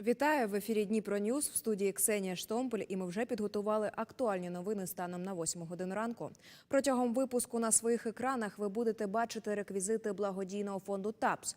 Вітаю в ефірі Дніпро Ньюс в студії Ксенія Штомполь. І ми вже підготували актуальні новини станом на 8 годину ранку. Протягом випуску на своїх екранах ви будете бачити реквізити благодійного фонду ТАПС.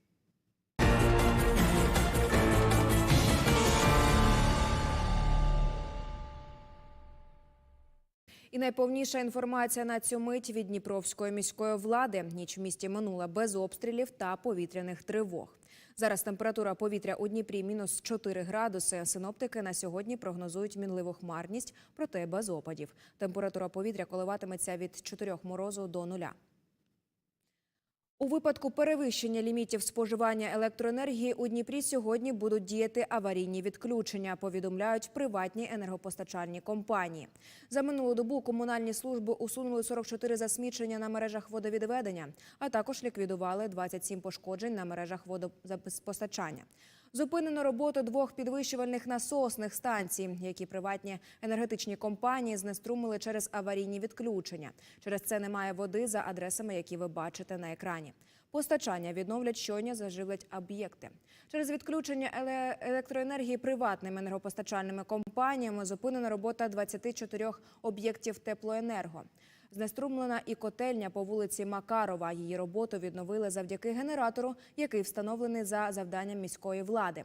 І найповніша інформація на цю мить від Дніпровської міської влади. Ніч в місті минула без обстрілів та повітряних тривог. Зараз температура повітря у Дніпрі мінус 4 градуси. Синоптики на сьогодні прогнозують мінливу хмарність, проте без опадів. Температура повітря коливатиметься від 4 морозу до нуля. У випадку перевищення лімітів споживання електроенергії у Дніпрі сьогодні будуть діяти аварійні відключення, повідомляють приватні енергопостачальні компанії. За минулу добу комунальні служби усунули 44 засмічення на мережах водовідведення, а також ліквідували 27 пошкоджень на мережах водопостачання. Зупинено роботу двох підвищувальних насосних станцій, які приватні енергетичні компанії знеструмили через аварійні відключення. Через це немає води за адресами, які ви бачите на екрані. Постачання відновлять щойно заживлять об'єкти. Через відключення еле- електроенергії приватними енергопостачальними компаніями зупинена робота 24 об'єктів теплоенерго. Знеструмлена і котельня по вулиці Макарова. Її роботу відновили завдяки генератору, який встановлений за завданням міської влади.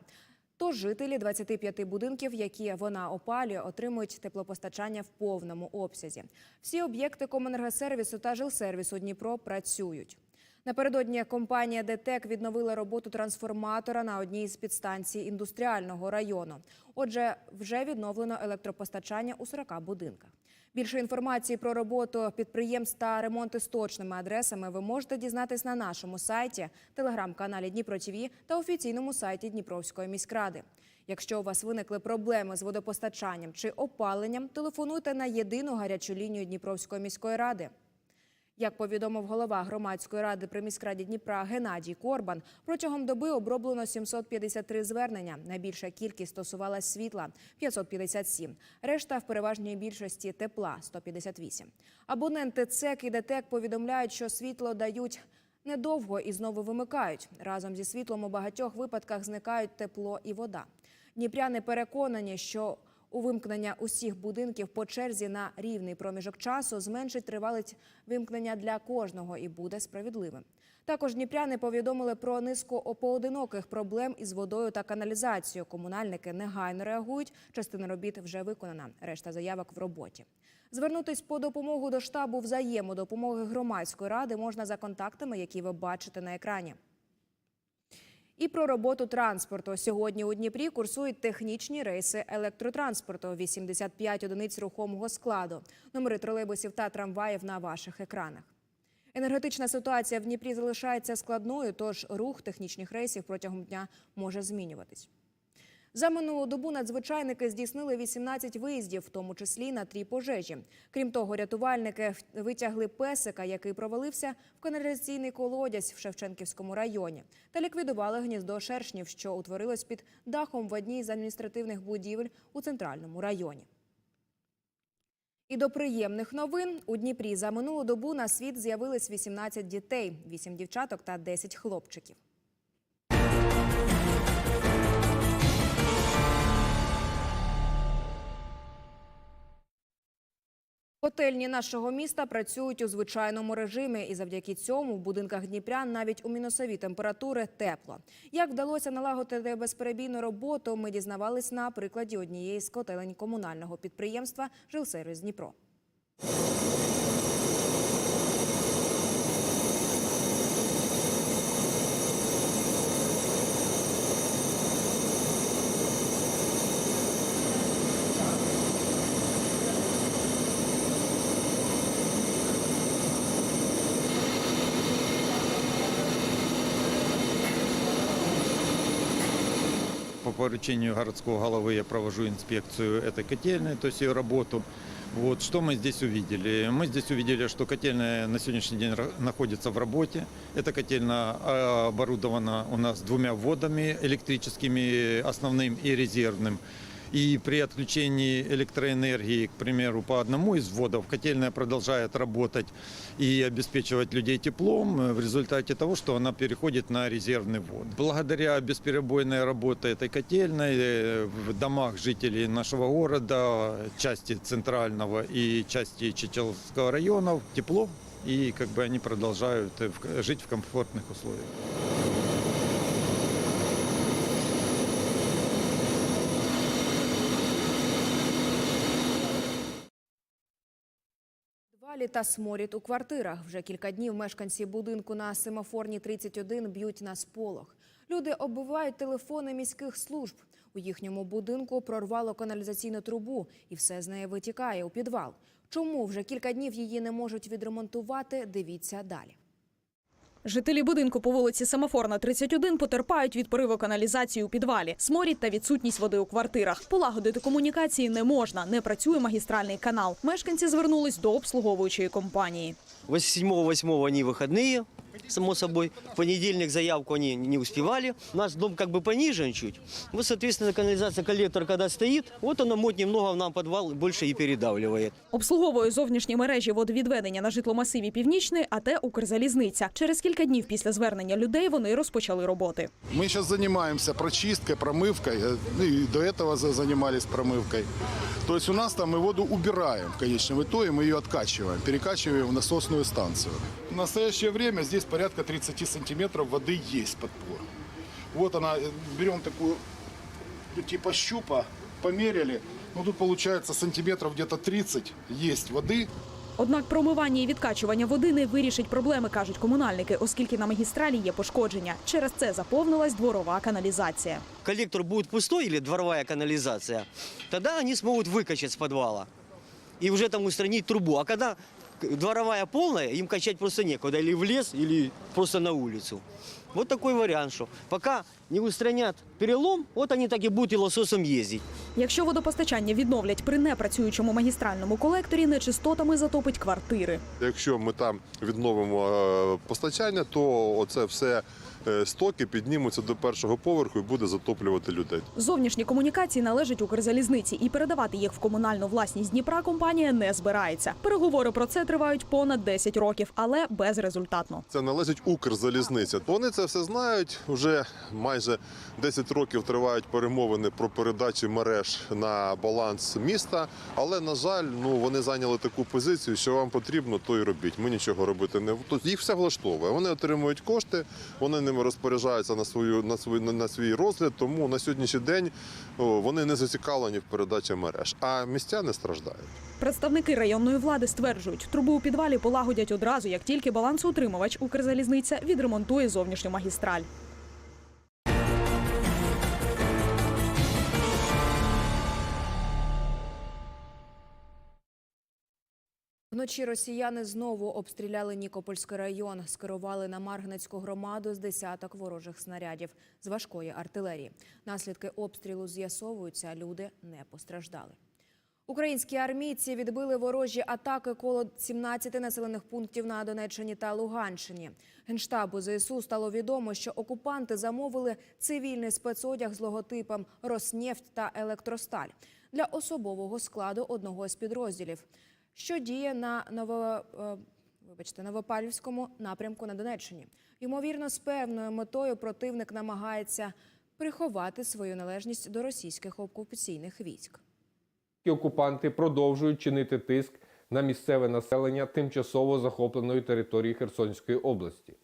Тож жителі 25 будинків, які вона опалює, отримують теплопостачання в повному обсязі. Всі об'єкти Комунергосервісу та жилсервісу Дніпро працюють. Напередодні компанія ДТЕК відновила роботу трансформатора на одній з підстанцій індустріального району. Отже, вже відновлено електропостачання у 40 будинках. Більше інформації про роботу підприємств та ремонти з точними адресами ви можете дізнатись на нашому сайті, телеграм-каналі Дніпро ТІВІ та офіційному сайті Дніпровської міськради. Якщо у вас виникли проблеми з водопостачанням чи опаленням, телефонуйте на єдину гарячу лінію Дніпровської міської ради. Як повідомив голова громадської ради при міськраді Дніпра Геннадій Корбан, протягом доби оброблено 753 звернення. Найбільша кількість стосувалась світла 557. Решта в переважній більшості тепла 158. Абоненти ЦЕК і ДТЕК повідомляють, що світло дають. Недовго і знову вимикають. Разом зі світлом у багатьох випадках зникають тепло і вода. Дніпряни переконані, що у вимкнення усіх будинків по черзі на рівний проміжок часу зменшить тривалість вимкнення для кожного і буде справедливим. Також дніпряни повідомили про низку поодиноких проблем із водою та каналізацією. Комунальники негайно реагують. Частина робіт вже виконана. Решта заявок в роботі. Звернутись по допомогу до штабу взаємодопомоги громадської ради можна за контактами, які ви бачите на екрані. І про роботу транспорту. Сьогодні у Дніпрі курсують технічні рейси електротранспорту. 85 одиниць рухомого складу. Номери тролейбусів та трамваїв на ваших екранах. Енергетична ситуація в Дніпрі залишається складною, тож рух технічних рейсів протягом дня може змінюватись. За минулу добу надзвичайники здійснили 18 виїздів, в тому числі на трі пожежі. Крім того, рятувальники витягли песика, який провалився в каналізаційний колодязь в Шевченківському районі, та ліквідували гніздо шершнів, що утворилось під дахом в одній з адміністративних будівель у центральному районі. І до приємних новин у Дніпрі за минулу добу на світ з'явились 18 дітей, 8 дівчаток та 10 хлопчиків. Котельні нашого міста працюють у звичайному режимі, і завдяки цьому в будинках Дніпрян навіть у мінусові температури тепло. Як вдалося налагодити безперебійну роботу, ми дізнавались на прикладі однієї з котелень комунального підприємства Жилсервіс Дніпро. поручению городского головы я провожу инспекцию этой котельной, то есть ее работу. Вот что мы здесь увидели? Мы здесь увидели, что котельная на сегодняшний день ра- находится в работе. Эта котельная а, оборудована у нас двумя вводами электрическими, основным и резервным. И при отключении электроэнергии, к примеру, по одному из вводов, котельная продолжает работать и обеспечивать людей теплом э, в результате того, что она переходит на резервный ввод. Благодаря бесперебойной работе этой котельной э, в домах жителей нашего города, части центрального и части Чечеловского районов тепло, и как бы они продолжают э, в- жить в комфортных условиях. Двалі та сморід у квартирах. Вже кілька днів мешканці будинку на семафорні 31 б'ють на сполох. Люди оббивають телефони міських служб. У їхньому будинку прорвало каналізаційну трубу, і все з неї витікає у підвал. Чому вже кілька днів її не можуть відремонтувати? Дивіться далі. Жителі будинку по вулиці Семафорна 31 потерпають від пориву каналізації у підвалі, сморід та відсутність води у квартирах. Полагодити комунікації не можна, не працює магістральний канал. Мешканці звернулись до обслуговуючої компанії. 7-8 они выходные, само собой. В понедельник заявку они не успевали. У нас дом как бы понижен чуть. Вот, соответственно, канализация, коллектор, когда стоит, вот она муть немного в нам подвал больше и передавливает. Обслуговує зовнішні мережі водовідведення на житломасиві Північний, АТ «Укрзалізниця». Через кілька днів після звернення людей вони розпочали роботи. Мы сейчас занимаемся прочисткой, промывкой. э, Ну и до этого за- занимались промывкой. То есть у нас там мы воду убираем в конечном итоге, мы ее откачиваем, перекачиваем в насосную станцию. В настоящее время здесь порядка 30 сантиметров воды есть подпор. Вот она, э, берем такую ну, типа щупа, померили. Ну тут получается сантиметров где-то 30 есть воды. Однак промивання і відкачування води не вирішить проблеми, кажуть комунальники, оскільки на магістралі є пошкодження. Через це заповнилась дворова каналізація. Коллектор будет пустой или дворовая канализация, тогда они смогут выкачать с подвала и уже там устранить трубу. А когда дворовая полная, им качать просто некуда. Или в лес, или просто на улицу. Вот такой вариант, что пока не устранят перелом, от они так и будут и лососом ездить. Якщо водопостачання відновлять при непрацюючому магістральному колекторі, нечистотами затопить квартири. Якщо ми там відновимо е, постачання, то оце все стоки піднімуться до першого поверху і буде затоплювати людей. Зовнішні комунікації належать Укрзалізниці, і передавати їх в комунальну власність Дніпра компанія не збирається. Переговори про це тривають понад 10 років, але безрезультатно. Це належить Укрзалізниця. Вони це все знають. Уже майже 10 років тривають перемовини про передачу мереж на баланс міста. Але на жаль, ну вони зайняли таку позицію, що вам потрібно, то й робіть. Ми нічого робити не їх все влаштовує. Вони отримують кошти, вони ними розпоряджаються на свою на свій на, свій розгляд. Тому на сьогоднішній день вони не зацікавлені в передачі мереж, а містяни страждають. Представники районної влади стверджують, трубу у підвалі полагодять одразу, як тільки балансоутримувач Укрзалізниця відремонтує зовнішню магістраль. Вночі росіяни знову обстріляли Нікопольський район, скерували на Маргнецьку громаду з десяток ворожих снарядів з важкої артилерії. Наслідки обстрілу з'ясовуються, люди не постраждали. Українські армійці відбили ворожі атаки коло 17 населених пунктів на Донеччині та Луганщині. Генштабу ЗСУ стало відомо, що окупанти замовили цивільний спецодяг з логотипом «Роснефть» та «Електросталь» для особового складу одного з підрозділів, що діє на Ново... е, вибачте, Новопавлівському напрямку на Донеччині. Ймовірно, з певною метою противник намагається приховати свою належність до російських окупаційних військ. окупанти продовжують чинити тиск на місцеве населення тимчасово захопленої території Херсонської області,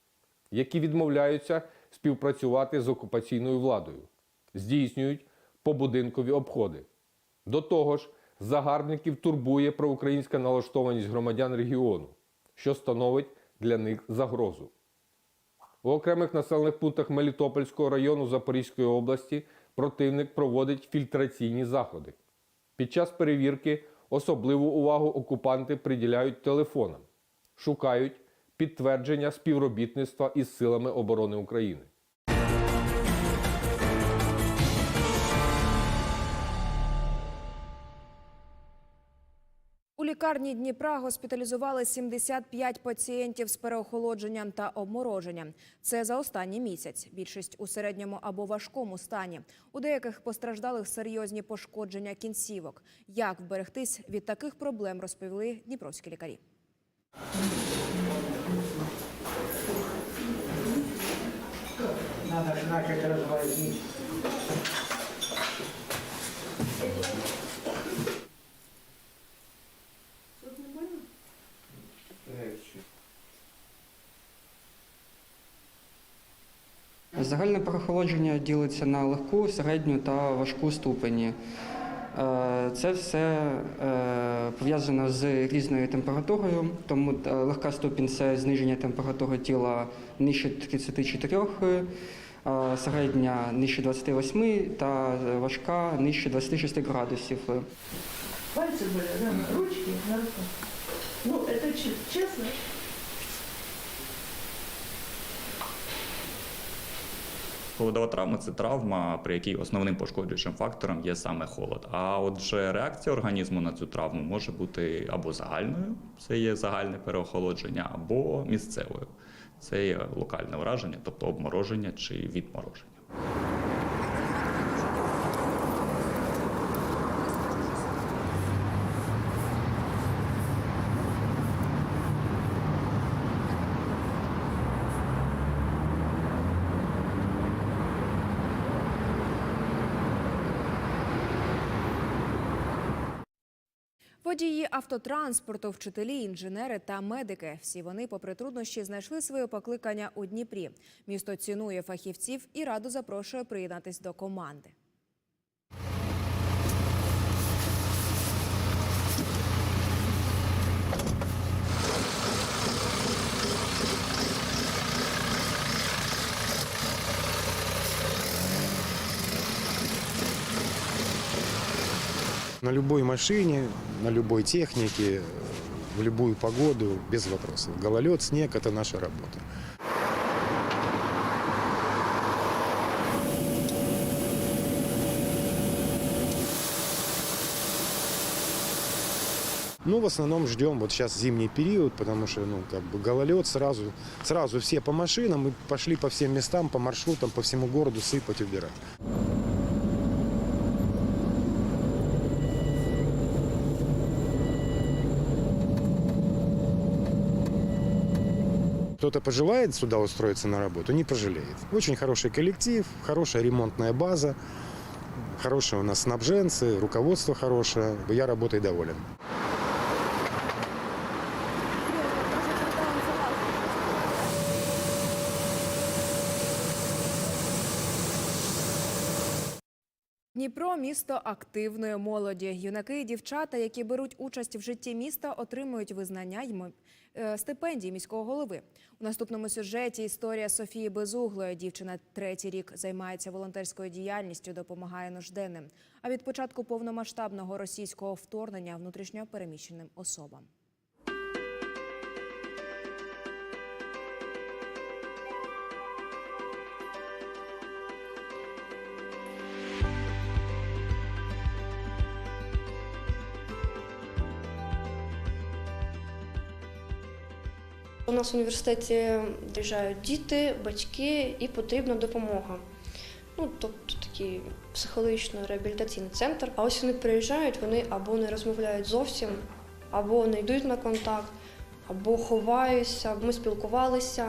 які відмовляються співпрацювати з окупаційною владою, здійснюють побудинкові обходи. До того ж, загарбників турбує проукраїнська налаштованість громадян регіону, що становить для них загрозу. У окремих населених пунктах Мелітопольського району Запорізької області противник проводить фільтраційні заходи. Під час перевірки особливу увагу окупанти приділяють телефонам, шукають підтвердження співробітництва із силами оборони України. Лікарні Дніпра госпіталізували 75 пацієнтів з переохолодженням та обмороженням. Це за останній місяць. Більшість у середньому або важкому стані. У деяких постраждалих серйозні пошкодження кінцівок. Як вберегтись від таких проблем, розповіли дніпровські лікарі. Надо ж начать Загальне переохолодження ділиться на легку, середню та важку ступені. Е, Це все е, пов'язано з різною температурою, тому е, легка ступінь це зниження температури тіла нижче 34, е, середня нижче 28 та важка нижче 26 градусів. Пальцы были, да, на ручки, на руках. Ну, это че- Холодова травма це травма, при якій основним пошкоджуючим фактором є саме холод. А отже, реакція організму на цю травму може бути або загальною, це є загальне переохолодження, або місцевою. Це є локальне враження, тобто обмороження чи відмороження. Водії автотранспорту, вчителі, інженери та медики. Всі вони, попри труднощі, знайшли своє покликання у Дніпрі. Місто цінує фахівців і радо запрошує приєднатись до команди. На любой машине, на любой технике, в любую погоду, без вопросов. Гололед, снег – это наша работа. Ну, в основном ждем вот сейчас зимний период, потому что, ну, как бы гололед сразу, сразу все по машинам и пошли по всем местам, по маршрутам, по всему городу сыпать, убирать. Кто-то пожелает сюда устроиться на работу, не пожалеет. Очень хороший коллектив, хорошая ремонтная база, хорошие у нас снабженцы, руководство хорошее. Я работой доволен. Дніпро місто активної молоді. Юнаки і дівчата, які беруть участь в житті міста, отримують визнання е, стипендії міського голови. У наступному сюжеті історія Софії Безуглої. Дівчина третій рік займається волонтерською діяльністю, допомагає нужденним. А від початку повномасштабного російського вторгнення внутрішньо переміщеним особам. Нас в університеті приїжджають діти, батьки і потрібна допомога. Ну, тобто такий психологічно-реабілітаційний центр. А ось вони приїжджають, вони або не розмовляють зовсім, або не йдуть на контакт, або ховаються. Ми спілкувалися,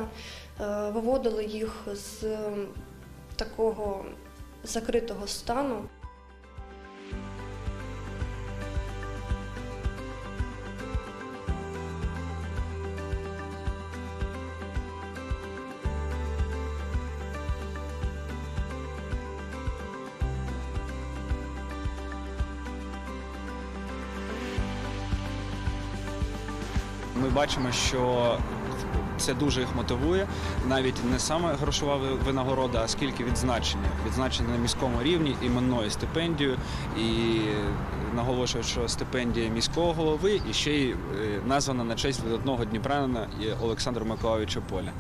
е, виводили їх з такого закритого стану. Ми бачимо, що це дуже їх мотивує. Навіть не саме грошова винагорода, а скільки відзначення. Відзначення на міському рівні іменною стипендією. І наголошую, що стипендія міського голови і ще й е, названа на честь видатного дніпранина Олександра Миколаївича Поля.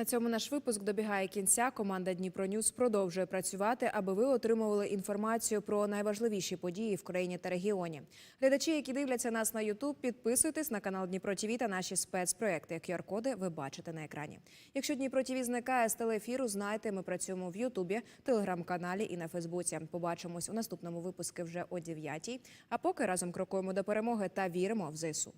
На цьому наш випуск добігає кінця. Команда Дніпро Ньюс продовжує працювати, аби ви отримували інформацію про найважливіші події в країні та регіоні. Глядачі, які дивляться нас на Ютуб, підписуйтесь на канал Дніпро ТІВІ та наші спецпроекти. QR-коди ви бачите на екрані. Якщо Дніпро ТІВІ зникає з телеефіру, знайте, ми працюємо в Ютубі, телеграм-каналі і на Фейсбуці. Побачимось у наступному випуску вже о 9 А поки разом крокуємо до перемоги та віримо в ЗСУ.